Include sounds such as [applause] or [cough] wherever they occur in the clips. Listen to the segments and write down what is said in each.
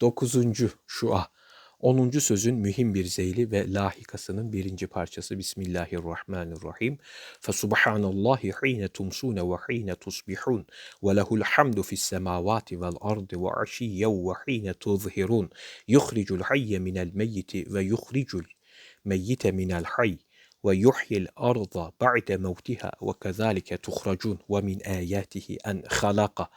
Dokuzuncu şua. Onuncu sözün mühim bir zeyli ve lahikasının birinci parçası Bismillahirrahmanirrahim. Fesubhanallahi hine tumsune ve hine tusbihun ve lehul hamdu fis semavati vel ardı ve aşiyyen ve hine tuzhirun. Yuhricul hayye minel meyyiti ve yuhricul meyyite minel hayy ve yuhyil arda ba'de mevtiha ve kezalike tuhracun ve min ayatihi en halaka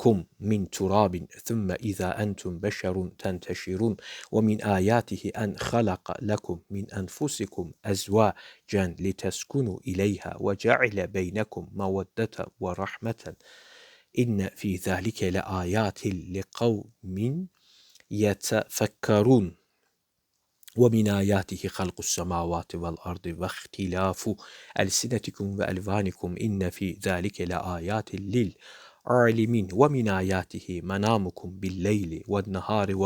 خلقكم من تراب ثم إذا أنتم بشر تنتشرون ومن آياته أن خلق لكم من أنفسكم أزواجا لتسكنوا إليها وجعل بينكم مودة ورحمة إن في ذلك لآيات لقوم يتفكرون ومن آياته خلق السماوات والأرض واختلاف ألسنتكم وألوانكم إن في ذلك لآيات لل عالمين ومن آياته منامكم بالليل والنهار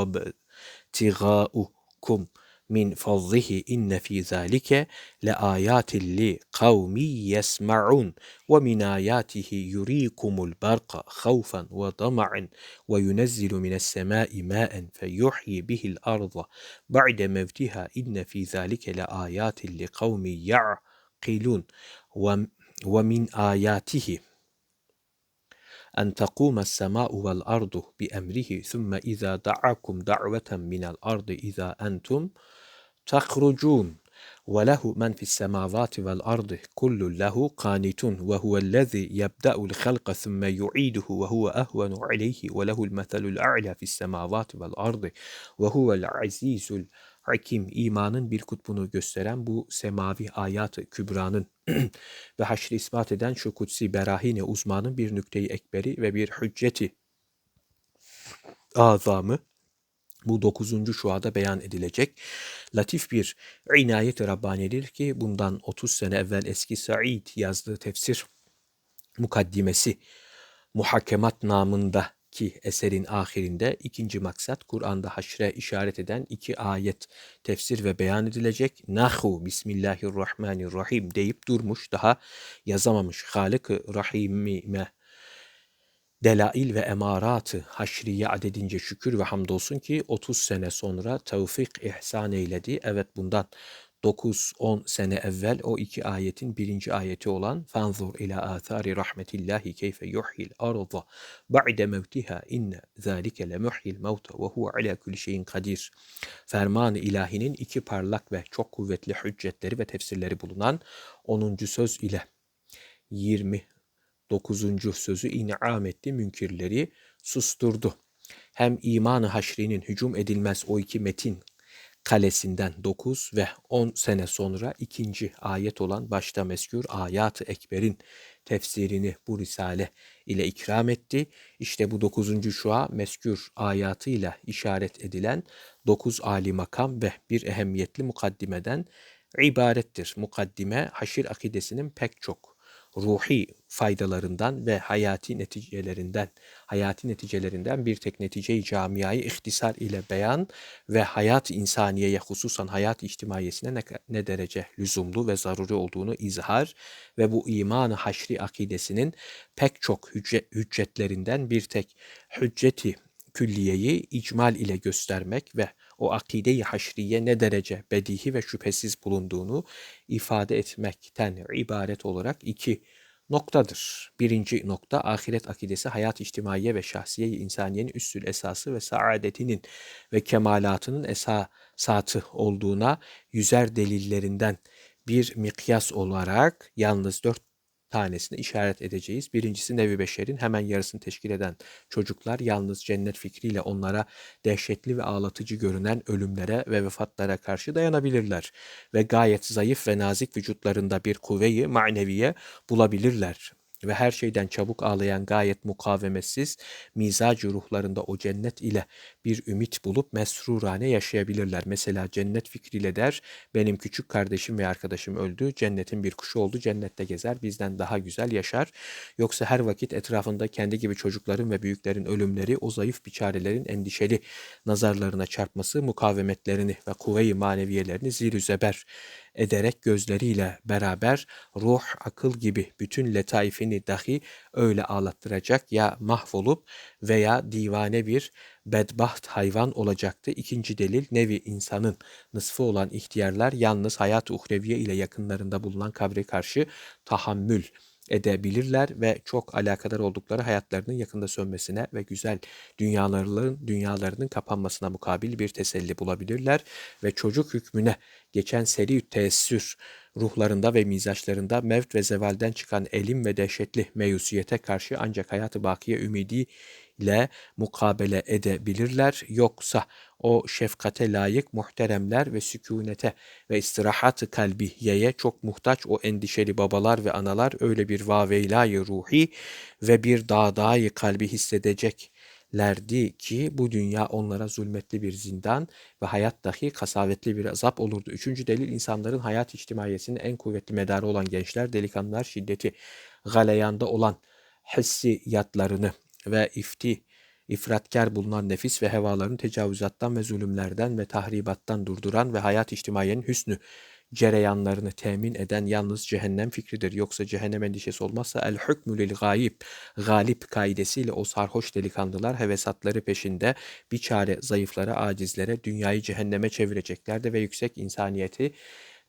وابتغاؤكم من فضله. إن في ذلك لآيات لقوم يسمعون ومن آياته يريكم البرق خوفا وطمعا وينزل من السماء ماء فيحيي به الأرض بعد موتها. إن في ذلك لآيات لقوم يعقلون ومن آياته. أن تقوم السماء والأرض بأمره ثم إذا دعاكم دعوة من الأرض إذا أنتم تخرجون. وله من في السماوات والأرض كل له قانت وهو الذي يبدأ الخلق ثم يعيده وهو أهون عليه وله المثل الأعلى في السماوات والأرض وهو العزيز Hakim imanın bir kutbunu gösteren bu semavi ayat-ı kübranın [clears throat] ve haşri ispat eden şu kutsi berahine uzmanın bir nükteyi ekberi ve bir hücceti azamı bu dokuzuncu şuada beyan edilecek. Latif bir inayet-i Rabbani'dir ki bundan 30 sene evvel eski Said yazdığı tefsir mukaddimesi muhakemat namında ki eserin ahirinde ikinci maksat Kur'an'da haşre işaret eden iki ayet tefsir ve beyan edilecek. Nahu Bismillahirrahmanirrahim deyip durmuş daha yazamamış. Halık-ı Rahim'ime delail ve emaratı haşriye adedince şükür ve hamdolsun ki 30 sene sonra tevfik ihsan eyledi. Evet bundan 9-10 sene evvel o iki ayetin birinci ayeti olan ila athari rahmetillahi keyfe yuhyil arda ba'de mevtiha inne zalike le muhyil mevte ve huve ala kulli şeyin kadir. Ferman ilahinin iki parlak ve çok kuvvetli hüccetleri ve tefsirleri bulunan 10. söz ile 20 Dokuzuncu sözü in'am etti, münkirleri susturdu. Hem imanı haşrinin hücum edilmez o iki metin kalesinden 9 ve 10 sene sonra ikinci ayet olan başta meskür ayat-ı ekberin tefsirini bu risale ile ikram etti. İşte bu dokuzuncu şua meskür ayatıyla işaret edilen dokuz ali makam ve bir ehemmiyetli mukaddimeden ibarettir. Mukaddime haşir akidesinin pek çok ruhi faydalarından ve hayati neticelerinden, hayati neticelerinden bir tek neticeyi camiayı ihtisar ile beyan ve hayat insaniyeye hususan hayat içtimaiyesine ne, ne derece lüzumlu ve zaruri olduğunu izhar ve bu iman haşri akidesinin pek çok hüccet, hüccetlerinden bir tek hücceti külliyeyi icmal ile göstermek ve o akide-i haşriye ne derece bedihi ve şüphesiz bulunduğunu ifade etmekten ibaret olarak iki noktadır. Birinci nokta ahiret akidesi hayat içtimaiye ve şahsiye insaniyenin üstül esası ve saadetinin ve kemalatının esasatı olduğuna yüzer delillerinden bir mikyas olarak yalnız dört tanesine işaret edeceğiz. Birincisi nevi beşerin hemen yarısını teşkil eden çocuklar yalnız cennet fikriyle onlara dehşetli ve ağlatıcı görünen ölümlere ve vefatlara karşı dayanabilirler ve gayet zayıf ve nazik vücutlarında bir kuvveyi maneviye bulabilirler ve her şeyden çabuk ağlayan gayet mukavemetsiz mizacı ruhlarında o cennet ile bir ümit bulup mesrurane yaşayabilirler. Mesela cennet fikriyle der, benim küçük kardeşim ve arkadaşım öldü, cennetin bir kuşu oldu, cennette gezer, bizden daha güzel yaşar. Yoksa her vakit etrafında kendi gibi çocukların ve büyüklerin ölümleri, o zayıf biçarelerin endişeli nazarlarına çarpması, mukavemetlerini ve kuvve-i maneviyelerini zir zeber ederek gözleriyle beraber ruh, akıl gibi bütün letaifini dahi öyle ağlattıracak ya mahvolup veya divane bir bedbaht hayvan olacaktı. İkinci delil nevi insanın nısfı olan ihtiyarlar yalnız hayat-ı uhreviye ile yakınlarında bulunan kabre karşı tahammül edebilirler ve çok alakadar oldukları hayatlarının yakında sönmesine ve güzel dünyalarının dünyalarının kapanmasına mukabil bir teselli bulabilirler ve çocuk hükmüne geçen seri teessür ruhlarında ve mizaçlarında mevt ve zevalden çıkan elim ve dehşetli meyusiyete karşı ancak hayatı bakiye ümidi ile mukabele edebilirler. Yoksa o şefkate layık muhteremler ve sükunete ve istirahat-ı kalbiyeye çok muhtaç o endişeli babalar ve analar öyle bir vaveylayı ruhi ve bir dağdayı kalbi hissedeceklerdi ki bu dünya onlara zulmetli bir zindan ve hayat dahi kasavetli bir azap olurdu. Üçüncü delil insanların hayat içtimaiyesinin en kuvvetli medarı olan gençler, delikanlılar şiddeti galeyanda olan hissiyatlarını ve ifti, ifratkar bulunan nefis ve hevaların tecavüzattan ve zulümlerden ve tahribattan durduran ve hayat içtimaiyenin hüsnü cereyanlarını temin eden yalnız cehennem fikridir. Yoksa cehennem endişesi olmazsa el hükmü lil gayib, galip kaidesiyle o sarhoş delikanlılar hevesatları peşinde bir çare zayıflara, acizlere dünyayı cehenneme çevireceklerdi ve yüksek insaniyeti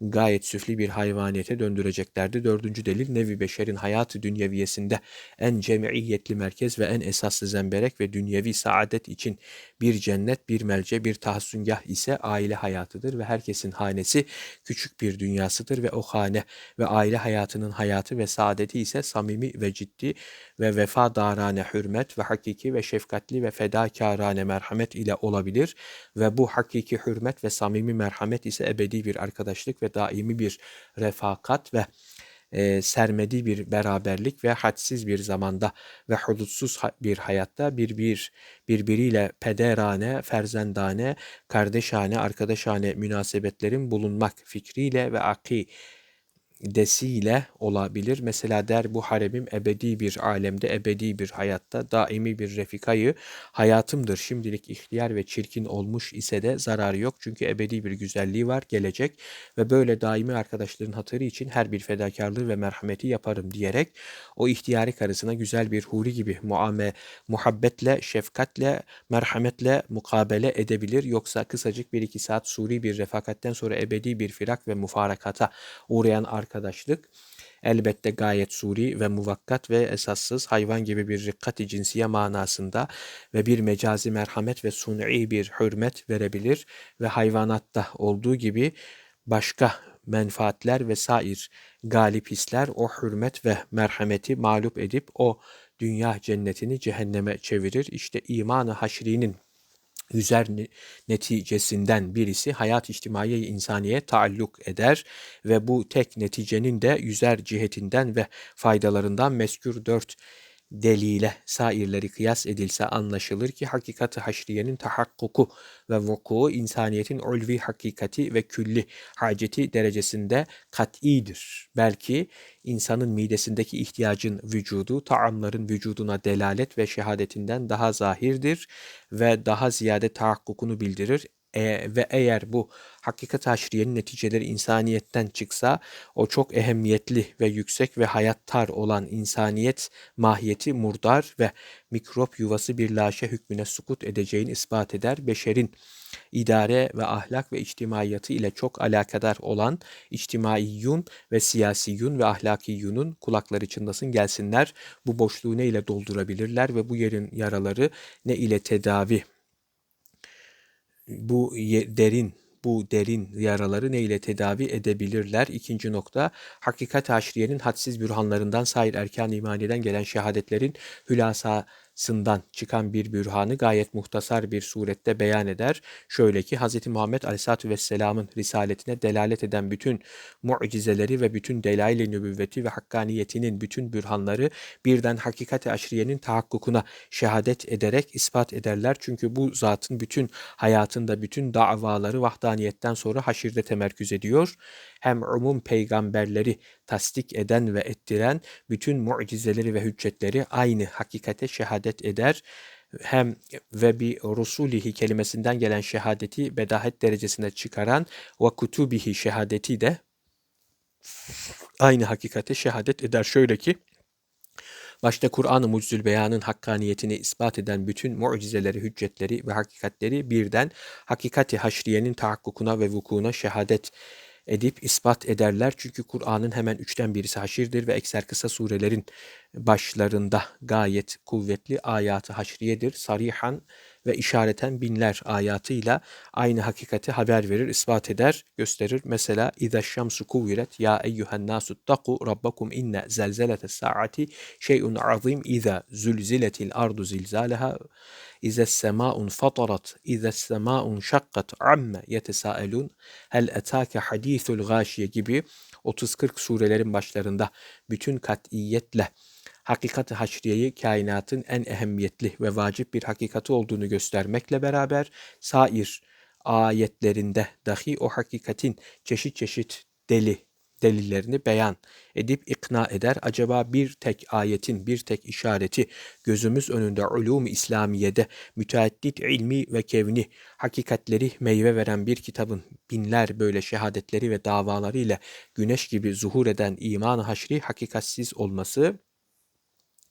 gayet süfli bir hayvaniyete döndüreceklerdi. Dördüncü delil nevi beşerin hayatı dünyeviyesinde en cemiyetli merkez ve en esaslı zemberek ve dünyevi saadet için bir cennet, bir melce, bir tahassüngah ise aile hayatıdır ve herkesin hanesi küçük bir dünyasıdır ve o hane ve aile hayatının hayatı ve saadeti ise samimi ve ciddi ve vefa darane hürmet ve hakiki ve şefkatli ve fedakarane merhamet ile olabilir ve bu hakiki hürmet ve samimi merhamet ise ebedi bir arkadaşlık ve daimi bir refakat ve e, sermedi bir beraberlik ve hadsiz bir zamanda ve hudutsuz bir hayatta bir bir birbiriyle pederane, ferzendane, kardeşane, arkadaşane münasebetlerin bulunmak fikriyle ve aki desiyle olabilir. Mesela der bu haremim ebedi bir alemde, ebedi bir hayatta, daimi bir refikayı hayatımdır. Şimdilik ihtiyar ve çirkin olmuş ise de zararı yok. Çünkü ebedi bir güzelliği var, gelecek ve böyle daimi arkadaşların hatırı için her bir fedakarlığı ve merhameti yaparım diyerek o ihtiyari karısına güzel bir huri gibi muame, muhabbetle, şefkatle, merhametle mukabele edebilir. Yoksa kısacık bir iki saat suri bir refakatten sonra ebedi bir firak ve mufarakata uğrayan arkadaşlar arkadaşlık elbette gayet suri ve muvakkat ve esassız hayvan gibi bir rikkati cinsiye manasında ve bir mecazi merhamet ve suni bir hürmet verebilir ve hayvanatta olduğu gibi başka menfaatler ve sair galip hisler o hürmet ve merhameti mağlup edip o dünya cennetini cehenneme çevirir. İşte imanı haşrinin yüzer neticesinden birisi hayat içtimai insaniye taalluk eder ve bu tek neticenin de yüzer cihetinden ve faydalarından meskür dört delile sairleri kıyas edilse anlaşılır ki hakikati haşriyenin tahakkuku ve vuku insaniyetin ulvi hakikati ve külli haceti derecesinde kat'idir. Belki insanın midesindeki ihtiyacın vücudu taamların vücuduna delalet ve şehadetinden daha zahirdir ve daha ziyade tahakkukunu bildirir. E, ve eğer bu hakikat haşriyenin neticeleri insaniyetten çıksa o çok ehemmiyetli ve yüksek ve hayattar olan insaniyet mahiyeti murdar ve mikrop yuvası bir laşe hükmüne sukut edeceğini ispat eder. Beşerin idare ve ahlak ve içtimaiyatı ile çok alakadar olan içtimaiyyun ve siyasiyun ve ahlakiyunun kulakları çınlasın gelsinler. Bu boşluğu ne ile doldurabilirler ve bu yerin yaraları ne ile tedavi bu derin bu derin yaraları ne ile tedavi edebilirler? İkinci nokta, hakikat haşriyenin hadsiz bürhanlarından sair erkan imaniden gelen şehadetlerin hülasa sından çıkan bir bürhanı gayet muhtasar bir surette beyan eder. Şöyle ki Hz. Muhammed Aleyhisselatü Vesselam'ın risaletine delalet eden bütün mucizeleri ve bütün delail-i nübüvveti ve hakkaniyetinin bütün bürhanları birden hakikat-i aşriyenin tahakkukuna şehadet ederek ispat ederler. Çünkü bu zatın bütün hayatında bütün davaları vahdaniyetten sonra haşirde temerküz ediyor hem umum peygamberleri tasdik eden ve ettiren bütün mucizeleri ve hüccetleri aynı hakikate şehadet eder hem ve bi rusulihi kelimesinden gelen şehadeti bedahet derecesine çıkaran ve kutubihi şehadeti de aynı hakikate şehadet eder. Şöyle ki Başta Kur'an-ı Mucizül Beyan'ın hakkaniyetini ispat eden bütün mucizeleri, hüccetleri ve hakikatleri birden hakikati haşriyenin tahakkukuna ve vukuuna şehadet edip ispat ederler. Çünkü Kur'an'ın hemen üçten birisi haşirdir ve ekser kısa surelerin başlarında gayet kuvvetli ayatı haşriyedir. Sarihan ve işareten binler ayatıyla aynı hakikati haber verir, ispat eder, gösterir. Mesela İza şamsu kuvviret ya eyyuhen nasu taku rabbakum inne zelzelete saati şeyun azim İza zulziletil ardu zilzaleha İza sema'un fatarat İza sema'un şakkat amme yetesaelun. Hel etake hadithul gâşiye gibi 30-40 surelerin başlarında bütün katiyetle hakikat-ı haşriyeyi kainatın en ehemmiyetli ve vacip bir hakikati olduğunu göstermekle beraber sair ayetlerinde dahi o hakikatin çeşit çeşit deli delillerini beyan edip ikna eder. Acaba bir tek ayetin, bir tek işareti gözümüz önünde ulum İslamiye'de müteaddit ilmi ve kevni hakikatleri meyve veren bir kitabın binler böyle şehadetleri ve davaları ile güneş gibi zuhur eden iman haşri hakikatsiz olması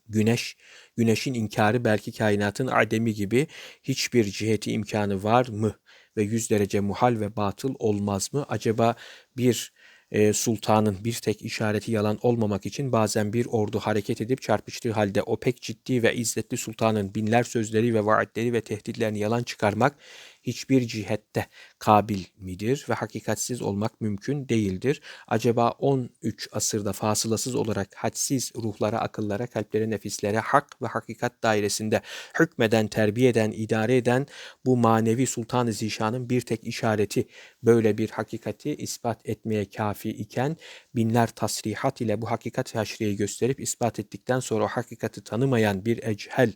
Güneş, güneşin inkarı belki kainatın ademi gibi hiçbir ciheti imkanı var mı ve yüz derece muhal ve batıl olmaz mı? Acaba bir e, sultanın bir tek işareti yalan olmamak için bazen bir ordu hareket edip çarpıştığı halde o pek ciddi ve izzetli sultanın binler sözleri ve vaatleri ve tehditlerini yalan çıkarmak hiçbir cihette kabil midir ve hakikatsiz olmak mümkün değildir. Acaba 13 asırda fasılasız olarak hadsiz ruhlara, akıllara, kalplere, nefislere hak ve hakikat dairesinde hükmeden, terbiye eden, idare eden bu manevi Sultan-ı Zişan'ın bir tek işareti böyle bir hakikati ispat etmeye kafi iken binler tasrihat ile bu hakikat haşriyeyi gösterip ispat ettikten sonra o hakikati tanımayan bir echel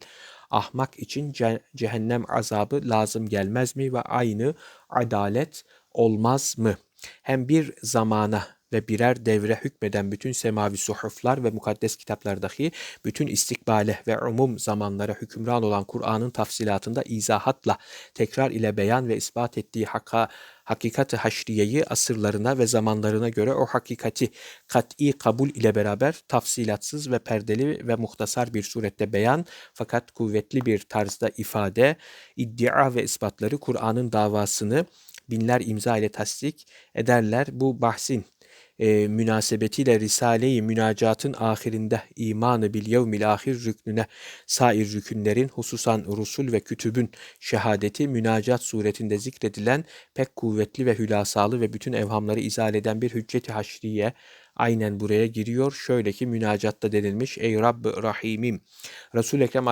ahmak için ce cehennem azabı lazım gelmez mi ve aynı adalet olmaz mı? Hem bir zamana ve birer devre hükmeden bütün semavi suhuflar ve mukaddes kitaplar dahi bütün istikbale ve umum zamanlara hükümran olan Kur'an'ın tafsilatında izahatla tekrar ile beyan ve ispat ettiği hakka hakikati haşriyeyi asırlarına ve zamanlarına göre o hakikati kat'i kabul ile beraber tafsilatsız ve perdeli ve muhtasar bir surette beyan fakat kuvvetli bir tarzda ifade, iddia ve ispatları Kur'an'ın davasını binler imza ile tasdik ederler. Bu bahsin e, münasebetiyle Risale-i Münacat'ın ahirinde imanı bil yevmil ahir rüknüne sair rükünlerin hususan rusul ve kütübün şehadeti münacat suretinde zikredilen pek kuvvetli ve hülasalı ve bütün evhamları izah eden bir hücceti haşriye aynen buraya giriyor. Şöyle ki münacatta denilmiş ey Rabb Rahimim. Resul Ekrem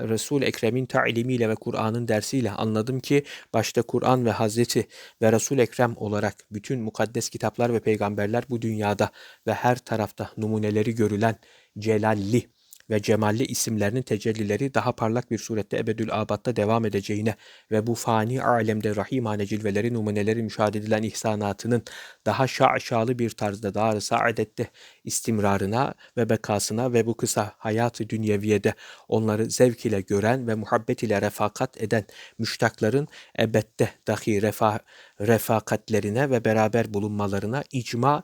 Resul Ekrem'in ta'limiyle ve Kur'an'ın dersiyle anladım ki başta Kur'an ve Hazreti ve Resul Ekrem olarak bütün mukaddes kitaplar ve peygamberler bu dünyada ve her tarafta numuneleri görülen celalli ve cemalli isimlerinin tecellileri daha parlak bir surette ebedül abatta devam edeceğine ve bu fani alemde rahimane cilveleri numuneleri müşahede edilen ihsanatının daha şaşalı bir tarzda dar saadette istimrarına ve bekasına ve bu kısa hayatı dünyeviyede onları zevk ile gören ve muhabbet ile refakat eden müştakların ebette dahi refa, refakatlerine ve beraber bulunmalarına icma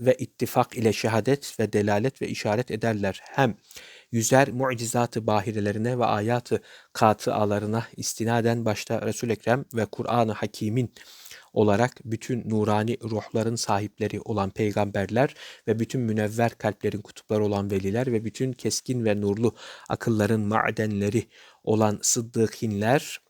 ve ittifak ile şehadet ve delalet ve işaret ederler. Hem yüzer mucizatı bahirelerine ve ayatı katıalarına istinaden başta Resul Ekrem ve Kur'an-ı Hakim'in olarak bütün nurani ruhların sahipleri olan peygamberler ve bütün münevver kalplerin kutupları olan veliler ve bütün keskin ve nurlu akılların madenleri olan sıddıkinler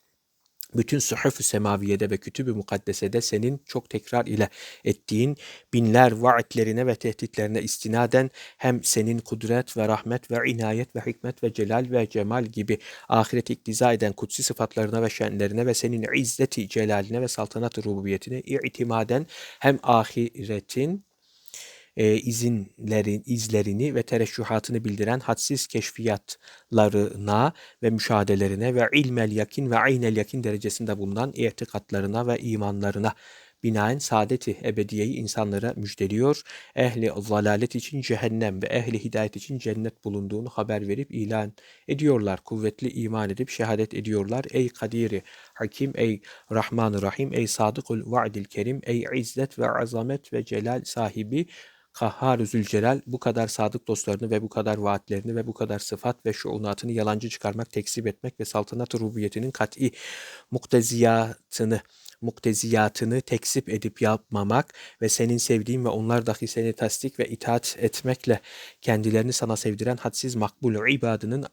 bütün suhuf-u semaviyede ve kütüb-ü mukaddesede senin çok tekrar ile ettiğin binler vaatlerine ve tehditlerine istinaden hem senin kudret ve rahmet ve inayet ve hikmet ve celal ve cemal gibi ahiret iktiza eden kutsi sıfatlarına ve şenlerine ve senin izzeti celaline ve saltanat rububiyetine itimaden hem ahiretin e, izinlerin, izlerini ve tereşühatını bildiren hadsiz keşfiyatlarına ve müşahedelerine ve ilmel yakin ve aynel yakin derecesinde bulunan itikatlarına ve imanlarına binaen saadeti ebediyeyi insanlara müjdeliyor. Ehli zalalet için cehennem ve ehli hidayet için cennet bulunduğunu haber verip ilan ediyorlar. Kuvvetli iman edip şehadet ediyorlar. Ey Kadiri Hakim, ey Rahman Rahim, ey Sadıkul Va'dil Kerim, ey İzzet ve Azamet ve Celal sahibi Kahhar Zülcelal bu kadar sadık dostlarını ve bu kadar vaatlerini ve bu kadar sıfat ve şuunatını yalancı çıkarmak, tekzip etmek ve saltanat rububiyetinin kat'i mukteziyatını mukteziyatını tekzip edip yapmamak ve senin sevdiğin ve onlar dahi seni tasdik ve itaat etmekle kendilerini sana sevdiren hadsiz makbul ibadının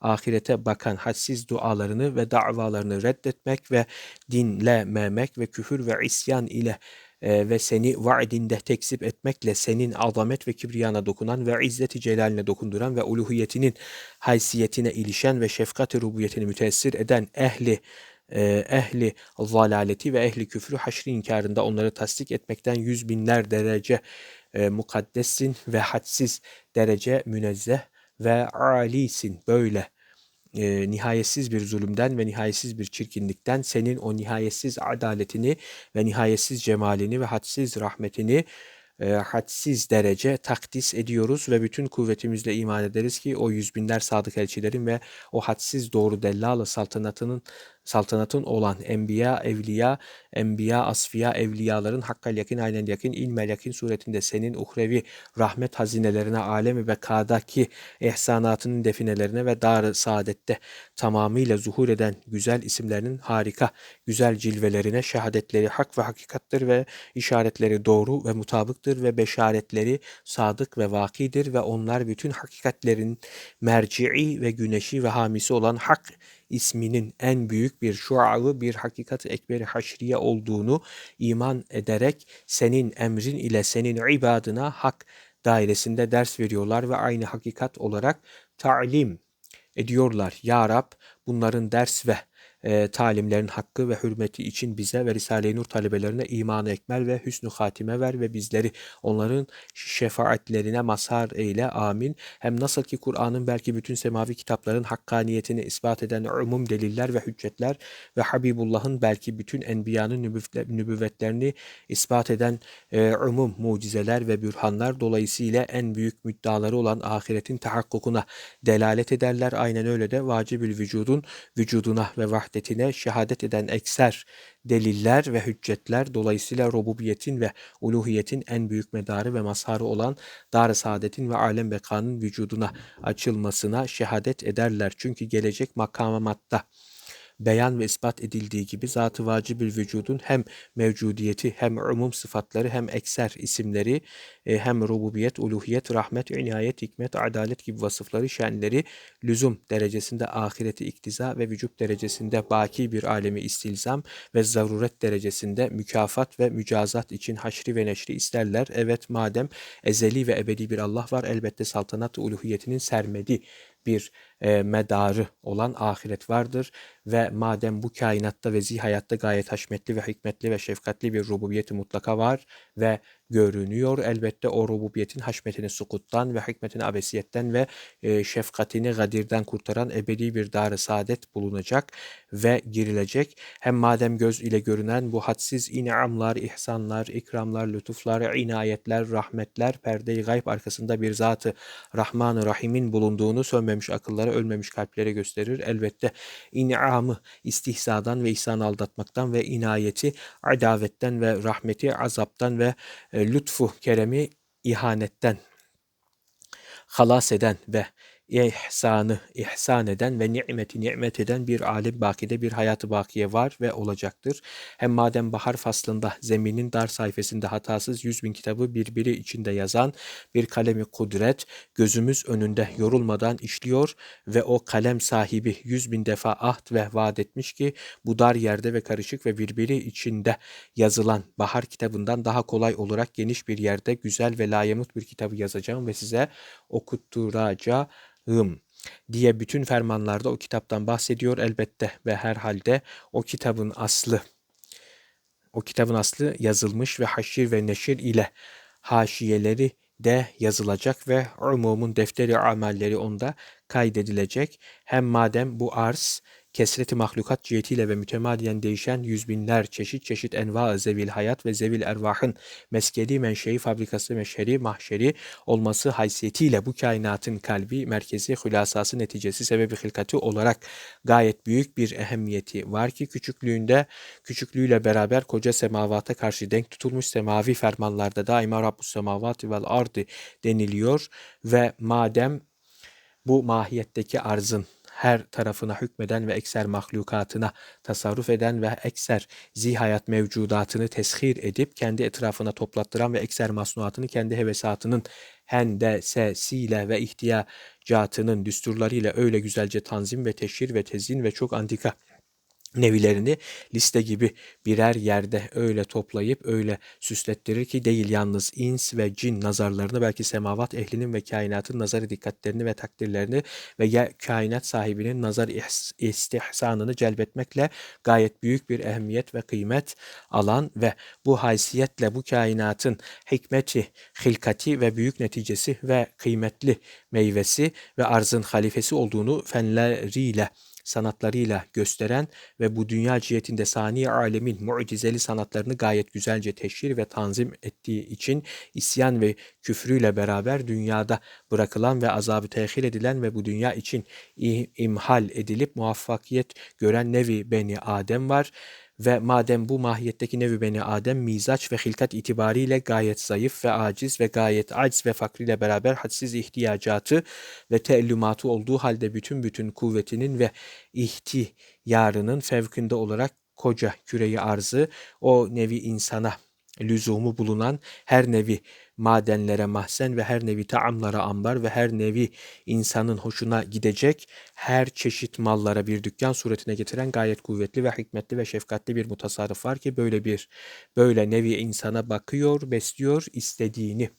ahirete bakan hadsiz dualarını ve davalarını reddetmek ve dinlememek ve küfür ve isyan ile e, ve seni vaadinde tekzip etmekle senin azamet ve kibriyana dokunan ve izzeti celaline dokunduran ve uluhiyetinin haysiyetine ilişen ve şefkat-i rububiyetini müteessir eden ehli e, ehli zalaleti ve ehli küfrü haşri inkarında onları tasdik etmekten yüz binler derece e, mukaddessin ve hadsiz derece münezzeh ve alisin. Böyle e, nihayetsiz bir zulümden ve nihayetsiz bir çirkinlikten senin o nihayetsiz adaletini ve nihayetsiz cemalini ve hadsiz rahmetini e, hadsiz derece takdis ediyoruz ve bütün kuvvetimizle iman ederiz ki o yüz binler sadık elçilerin ve o hadsiz doğru dellalı saltanatının saltanatın olan enbiya, evliya, enbiya, asfiya, evliyaların hakkal yakin, aynen yakin, ilmel yakin suretinde senin uhrevi rahmet hazinelerine, alemi bekadaki ihsanatının definelerine ve dar saadette tamamıyla zuhur eden güzel isimlerinin harika, güzel cilvelerine şehadetleri hak ve hakikattir ve işaretleri doğru ve mutabıktır ve beşaretleri sadık ve vakidir ve onlar bütün hakikatlerin merci'i ve güneşi ve hamisi olan hak isminin en büyük bir şuağı bir hakikat ekberi haşriye olduğunu iman ederek senin emrin ile senin ibadına hak dairesinde ders veriyorlar ve aynı hakikat olarak talim ediyorlar. Ya Rab bunların ders ve e, talimlerin hakkı ve hürmeti için bize ve Risale-i Nur talebelerine imanı ekmel ve hüsnü hatime ver ve bizleri onların şefaatlerine mazhar eyle. Amin. Hem nasıl ki Kur'an'ın belki bütün semavi kitapların hakkaniyetini ispat eden umum deliller ve hüccetler ve Habibullah'ın belki bütün enbiyanın nübüvvetlerini ispat eden e, umum mucizeler ve bürhanlar dolayısıyla en büyük müddaları olan ahiretin tahakkukuna delalet ederler. Aynen öyle de vacibül vücudun vücuduna ve vahdet vahdetine şehadet eden ekser deliller ve hüccetler dolayısıyla rububiyetin ve uluhiyetin en büyük medarı ve mazharı olan dar saadetin ve alem bekanın vücuduna açılmasına şehadet ederler. Çünkü gelecek makamatta beyan ve ispat edildiği gibi zat-ı vacibül vücudun hem mevcudiyeti hem umum sıfatları hem ekser isimleri e, hem rububiyet, uluhiyet, rahmet, inayet, hikmet, adalet gibi vasıfları şenleri lüzum derecesinde ahireti iktiza ve vücut derecesinde baki bir alemi istilzam ve zaruret derecesinde mükafat ve mücazat için haşri ve neşri isterler. Evet madem ezeli ve ebedi bir Allah var elbette saltanat uluhiyetinin sermedi bir e, medarı olan ahiret vardır ve madem bu kainatta ve zihayatta gayet haşmetli ve hikmetli ve şefkatli bir rububiyeti mutlaka var ve görünüyor. Elbette o rububiyetin haşmetini sukuttan ve hikmetini abesiyetten ve e, şefkatini gadirden kurtaran ebedi bir dar saadet bulunacak ve girilecek. Hem madem göz ile görünen bu hadsiz inamlar, ihsanlar, ikramlar, lütuflar, inayetler, rahmetler, perde-i gayb arkasında bir zatı Rahman-ı Rahim'in bulunduğunu sönmemiş akıllara, ölmemiş kalplere gösterir. Elbette inamı istihzadan ve ihsan aldatmaktan ve inayeti adavetten ve rahmeti azaptan ve e, lütfu keremi ihanetten halas eden ve ihsanı ihsan eden ve nimeti nimet eden bir alim bakide bir hayatı bakiye var ve olacaktır. Hem madem bahar faslında zeminin dar sayfasında hatasız yüz bin kitabı birbiri içinde yazan bir kalemi kudret gözümüz önünde yorulmadan işliyor ve o kalem sahibi yüz bin defa ahd ve vaat etmiş ki bu dar yerde ve karışık ve birbiri içinde yazılan bahar kitabından daha kolay olarak geniş bir yerde güzel ve layamut bir kitabı yazacağım ve size okutturacağım hım diye bütün fermanlarda o kitaptan bahsediyor elbette ve herhalde o kitabın aslı o kitabın aslı yazılmış ve haşir ve neşir ile haşiyeleri de yazılacak ve umumun defteri amelleri onda kaydedilecek. Hem madem bu arz kesreti mahlukat cihetiyle ve mütemadiyen değişen yüz binler çeşit çeşit enva zevil hayat ve zevil ervahın meskeli menşei fabrikası meşheri mahşeri olması haysiyetiyle bu kainatın kalbi merkezi hülasası neticesi sebebi hilkati olarak gayet büyük bir ehemmiyeti var ki küçüklüğünde küçüklüğüyle beraber koca semavata karşı denk tutulmuş semavi fermanlarda daima Rabbus semavati vel ardı deniliyor ve madem bu mahiyetteki arzın her tarafına hükmeden ve ekser mahlukatına tasarruf eden ve ekser zihayat mevcudatını teshir edip kendi etrafına toplattıran ve ekser masnuatını kendi hevesatının hendesesiyle ve ihtiyacatının düsturlarıyla öyle güzelce tanzim ve teşhir ve tezyin ve çok antika nevilerini liste gibi birer yerde öyle toplayıp öyle süslettirir ki değil. Yalnız ins ve cin nazarlarını belki semavat ehlinin ve kainatın nazarı dikkatlerini ve takdirlerini ve kainat sahibinin nazar istihsanını celbetmekle gayet büyük bir ehemmiyet ve kıymet alan ve bu haysiyetle bu kainatın hikmeti, hilkati ve büyük neticesi ve kıymetli meyvesi ve arzın halifesi olduğunu fenleriyle sanatlarıyla gösteren ve bu dünya cihetinde sani alemin mucizeli sanatlarını gayet güzelce teşhir ve tanzim ettiği için isyan ve küfrüyle beraber dünyada bırakılan ve azabı tehir edilen ve bu dünya için imhal edilip muvaffakiyet gören nevi Beni Adem var ve madem bu mahiyetteki nevi beni Adem mizaç ve hilkat itibariyle gayet zayıf ve aciz ve gayet aciz ve fakriyle beraber hadsiz ihtiyacatı ve teellümatı olduğu halde bütün bütün kuvvetinin ve ihtiyarının fevkinde olarak koca küreyi arzı o nevi insana lüzumu bulunan her nevi madenlere mahzen ve her nevi taamlara ambar ve her nevi insanın hoşuna gidecek her çeşit mallara bir dükkan suretine getiren gayet kuvvetli ve hikmetli ve şefkatli bir mutasarrıf var ki böyle bir böyle nevi insana bakıyor, besliyor, istediğini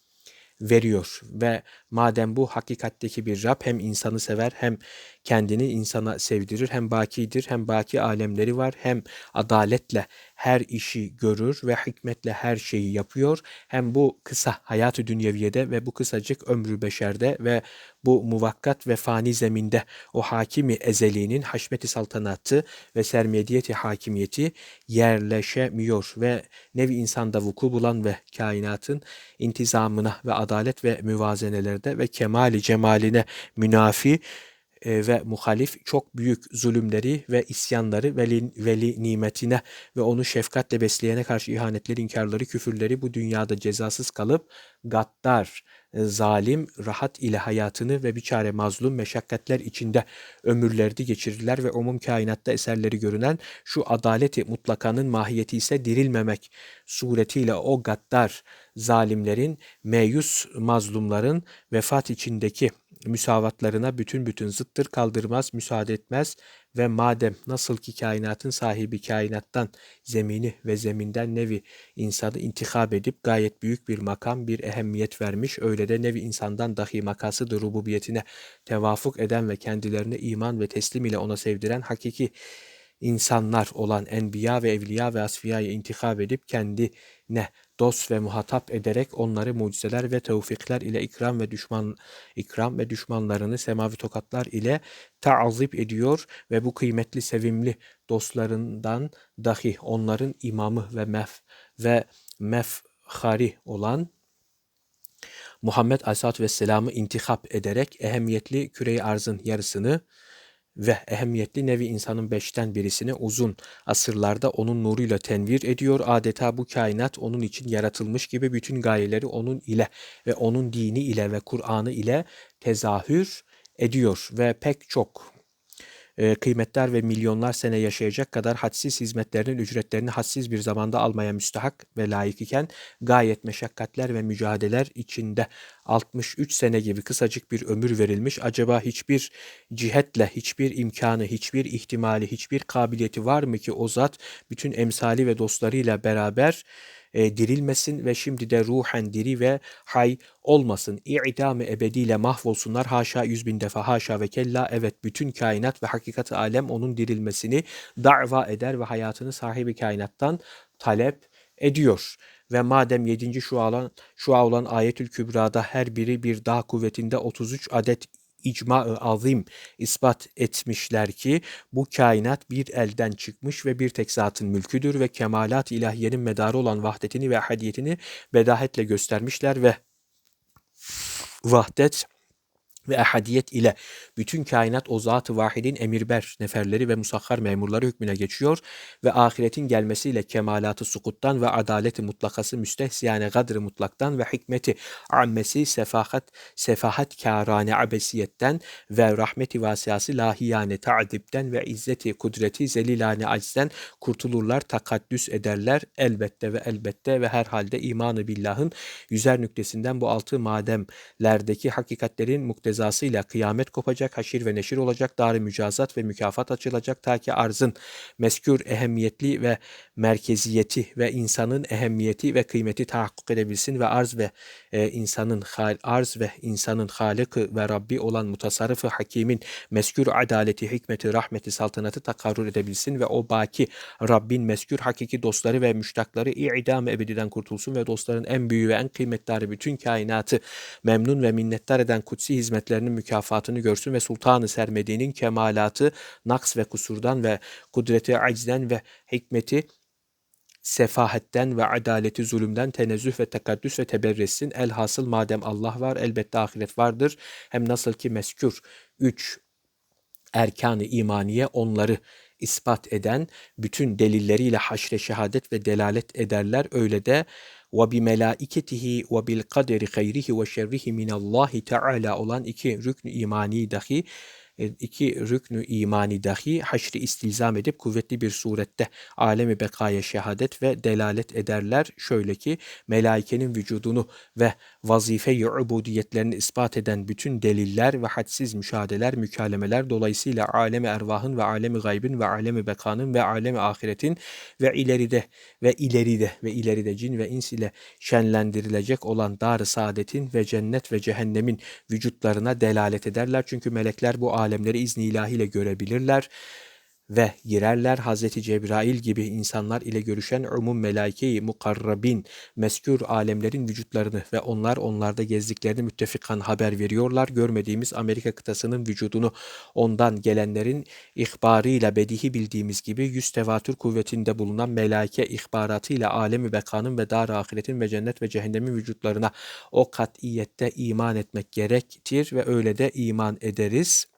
veriyor ve madem bu hakikatteki bir Rab hem insanı sever hem kendini insana sevdirir hem bakidir hem baki alemleri var hem adaletle her işi görür ve hikmetle her şeyi yapıyor. Hem bu kısa hayatı dünyeviyede ve bu kısacık ömrü beşerde ve bu muvakkat ve fani zeminde o hakimi ezeliğinin haşmeti saltanatı ve sermediyeti hakimiyeti yerleşemiyor ve nevi insanda vuku bulan ve kainatın intizamına ve adalet ve müvazenelerde ve kemali cemaline münafi e, ve muhalif çok büyük zulümleri ve isyanları veli, veli nimetine ve onu şefkatle besleyene karşı ihanetleri, inkarları, küfürleri bu dünyada cezasız kalıp gaddar, e, zalim, rahat ile hayatını ve bir çare mazlum meşakkatler içinde ömürlerini geçirirler ve umum kainatta eserleri görünen şu adaleti mutlakanın mahiyeti ise dirilmemek suretiyle o gaddar zalimlerin, meyus mazlumların vefat içindeki müsavatlarına bütün bütün zıttır kaldırmaz, müsaade etmez ve madem nasıl ki kainatın sahibi kainattan zemini ve zeminden nevi insanı intikab edip gayet büyük bir makam, bir ehemmiyet vermiş, öyle de nevi insandan dahi makasıdır rububiyetine tevafuk eden ve kendilerine iman ve teslim ile ona sevdiren hakiki insanlar olan enbiya ve evliya ve asfiyayı intikab edip kendine dost ve muhatap ederek onları mucizeler ve tevfikler ile ikram ve düşman ikram ve düşmanlarını semavi tokatlar ile taazip ediyor ve bu kıymetli sevimli dostlarından dahi onların imamı ve mef ve mefhari olan Muhammed Aleyhisselatü Vesselam'ı intihap ederek ehemmiyetli küre arzın yarısını ve ehemmiyetli nevi insanın beşten birisini uzun asırlarda onun nuruyla tenvir ediyor. Adeta bu kainat onun için yaratılmış gibi bütün gayeleri onun ile ve onun dini ile ve Kur'an'ı ile tezahür ediyor ve pek çok e, kıymetler ve milyonlar sene yaşayacak kadar hadsiz hizmetlerinin ücretlerini hadsiz bir zamanda almaya müstahak ve layık iken gayet meşakkatler ve mücadeleler içinde 63 sene gibi kısacık bir ömür verilmiş. Acaba hiçbir cihetle, hiçbir imkanı, hiçbir ihtimali, hiçbir kabiliyeti var mı ki o zat bütün emsali ve dostlarıyla beraber e, dirilmesin ve şimdi de ruhen diri ve hay olmasın. İ'dam-ı ebediyle mahvolsunlar. Haşa yüz bin defa haşa ve kella. Evet bütün kainat ve hakikati alem onun dirilmesini da'va eder ve hayatını sahibi kainattan talep ediyor. Ve madem 7. şu olan şu olan Ayetül Kübra'da her biri bir dağ kuvvetinde 33 adet icma-ı azim ispat etmişler ki bu kainat bir elden çıkmış ve bir tek zatın mülküdür ve kemalat ilahiyenin medarı olan vahdetini ve hadiyetini bedahetle göstermişler ve vahdet ve ehadiyet ile bütün kainat o zat-ı vahidin emirber neferleri ve musahhar memurları hükmüne geçiyor ve ahiretin gelmesiyle kemalatı sukuttan ve adaleti mutlakası müstehsiyane gadr mutlaktan ve hikmeti ammesi sefahat sefahat kârane abesiyetten ve rahmeti vasiyası lahiyane ta'dipten ve izzeti kudreti zelilane acizden kurtulurlar, takaddüs ederler elbette ve elbette ve herhalde imanı billahın yüzer nüktesinden bu altı mademlerdeki hakikatlerin muktezası cezasıyla kıyamet kopacak, haşir ve neşir olacak, dar mücazat ve mükafat açılacak ta ki arzın meskür ehemmiyetli ve merkeziyeti ve insanın ehemmiyeti ve kıymeti tahakkuk edebilsin ve arz ve e, insanın arz ve insanın halıkı ve Rabbi olan mutasarrıfı hakimin meskür adaleti, hikmeti, rahmeti, saltanatı takarrur edebilsin ve o baki Rabbin meskür hakiki dostları ve müştakları i'dam ebediden kurtulsun ve dostların en büyüğü ve en kıymetli bütün kainatı memnun ve minnettar eden kutsi hizmet hizmetlerinin mükafatını görsün ve sultanı sermediğinin kemalatı naks ve kusurdan ve kudreti acizden ve hikmeti sefahetten ve adaleti zulümden tenezzüh ve tekaddüs ve teberressin. Elhasıl madem Allah var elbette ahiret vardır. Hem nasıl ki meskür üç erkanı imaniye onları ispat eden bütün delilleriyle haşre şehadet ve delalet ederler. Öyle de ve bi melaiketihi ve bil kaderi hayrihi ve şerrihi minallahi teala olan iki rükn imani dahi iki rüknü imani dahi haşri istilzam edip kuvvetli bir surette alemi bekaya şehadet ve delalet ederler. Şöyle ki melaikenin vücudunu ve vazife-i ubudiyetlerini ispat eden bütün deliller ve hadsiz müşahedeler, mükalemeler dolayısıyla alemi ervahın ve alemi gaybın ve alemi bekanın ve alemi ahiretin ve ileride ve ileride ve ileride cin ve ins ile şenlendirilecek olan dar saadetin ve cennet ve cehennemin vücutlarına delalet ederler. Çünkü melekler bu alemleri izni ilahiyle görebilirler ve girerler Hazreti Cebrail gibi insanlar ile görüşen umum melaike-i mukarrabin meskür alemlerin vücutlarını ve onlar onlarda gezdiklerini müttefikan haber veriyorlar. Görmediğimiz Amerika kıtasının vücudunu ondan gelenlerin ihbarıyla bedihi bildiğimiz gibi yüz tevatür kuvvetinde bulunan melaike ihbaratıyla alemi bekanın ve dar ahiretin ve cennet ve cehennemin vücutlarına o katiyette iman etmek gerektir ve öyle de iman ederiz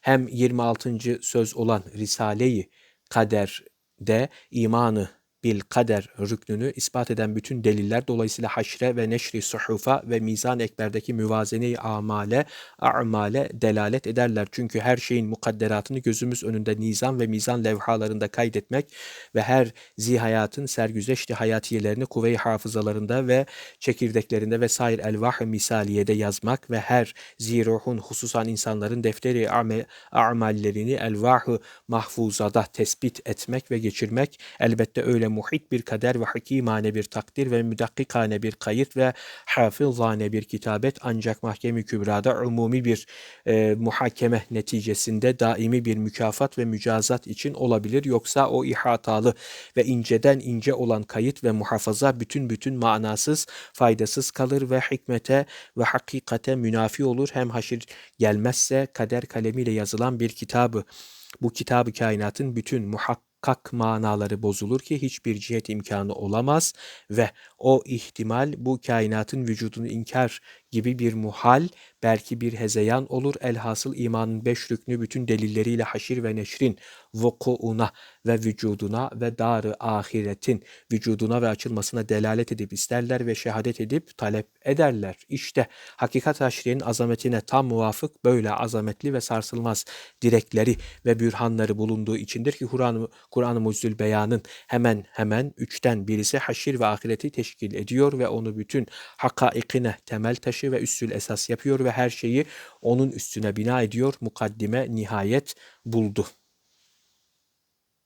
hem 26. söz olan Risale-i Kader'de imanı bil kader rüknünü ispat eden bütün deliller dolayısıyla haşre ve neşri suhufa ve mizan ekberdeki müvazene-i amale, a'male delalet ederler. Çünkü her şeyin mukadderatını gözümüz önünde nizam ve mizan levhalarında kaydetmek ve her zihayatın sergüzeşti hayatiyelerini kuvve-i hafızalarında ve çekirdeklerinde ve sair elvah-ı misaliyede yazmak ve her ziruhun hususan insanların defteri a'mallerini elvah-ı mahfuzada tespit etmek ve geçirmek elbette öyle muhit bir kader ve hakimane bir takdir ve müdakkikane bir kayıt ve hafızane bir kitabet ancak mahkemi kübrada umumi bir e, muhakeme neticesinde daimi bir mükafat ve mücazat için olabilir. Yoksa o ihatalı ve inceden ince olan kayıt ve muhafaza bütün bütün manasız, faydasız kalır ve hikmete ve hakikate münafi olur. Hem haşir gelmezse kader kalemiyle yazılan bir kitabı bu kitabı kainatın bütün muhakkak kak manaları bozulur ki hiçbir cihet imkanı olamaz ve o ihtimal bu kainatın vücudunu inkar gibi bir muhal belki bir hezeyan olur. Elhasıl imanın beş rüknü bütün delilleriyle haşir ve neşrin vukuuna ve vücuduna ve darı ahiretin vücuduna ve açılmasına delalet edip isterler ve şehadet edip talep ederler. İşte hakikat haşrinin azametine tam muvafık böyle azametli ve sarsılmaz direkleri ve bürhanları bulunduğu içindir ki Kur'an-ı Kur'an-ı Muzzül Beyan'ın hemen hemen üçten birisi haşir ve ahireti teşkil ediyor ve onu bütün hakaikine temel taşı ve üssül esas yapıyor ve her şeyi onun üstüne bina ediyor. Mukaddime nihayet buldu.